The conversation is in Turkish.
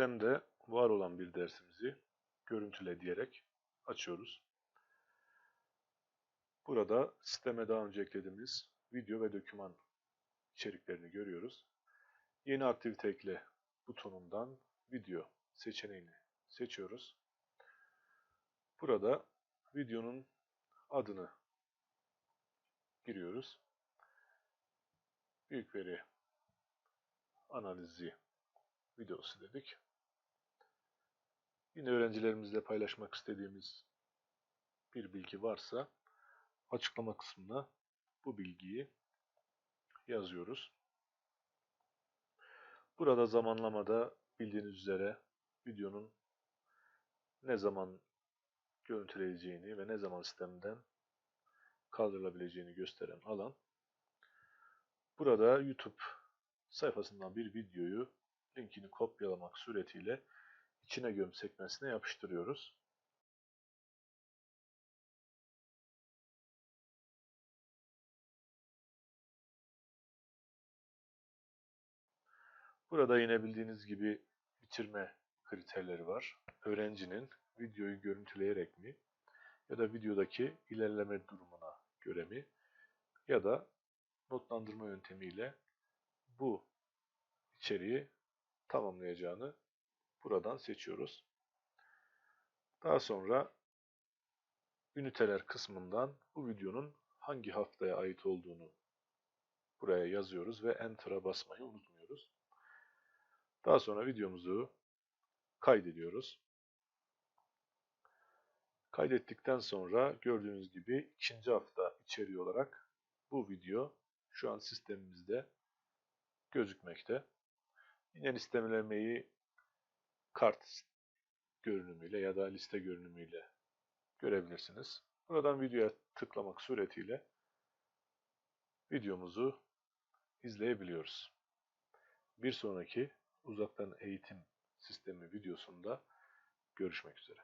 sistemde var olan bir dersimizi görüntüle diyerek açıyoruz. Burada sisteme daha önce eklediğimiz video ve doküman içeriklerini görüyoruz. Yeni aktivite ekle butonundan video seçeneğini seçiyoruz. Burada videonun adını giriyoruz. Büyük veri analizi videosu dedik. Yine öğrencilerimizle paylaşmak istediğimiz bir bilgi varsa açıklama kısmına bu bilgiyi yazıyoruz. Burada zamanlamada bildiğiniz üzere videonun ne zaman görüntüleyeceğini ve ne zaman sistemden kaldırılabileceğini gösteren alan. Burada YouTube sayfasından bir videoyu linkini kopyalamak suretiyle içine göm sekmesine yapıştırıyoruz. Burada yine bildiğiniz gibi bitirme kriterleri var. Öğrencinin videoyu görüntüleyerek mi ya da videodaki ilerleme durumuna göre mi ya da notlandırma yöntemiyle bu içeriği tamamlayacağını buradan seçiyoruz. Daha sonra üniteler kısmından bu videonun hangi haftaya ait olduğunu buraya yazıyoruz ve Enter'a basmayı unutmuyoruz. Daha sonra videomuzu kaydediyoruz. Kaydettikten sonra gördüğünüz gibi ikinci hafta içeriği olarak bu video şu an sistemimizde gözükmekte. Yine listelemeyi kart görünümüyle ya da liste görünümüyle görebilirsiniz. Buradan videoya tıklamak suretiyle videomuzu izleyebiliyoruz. Bir sonraki uzaktan eğitim sistemi videosunda görüşmek üzere.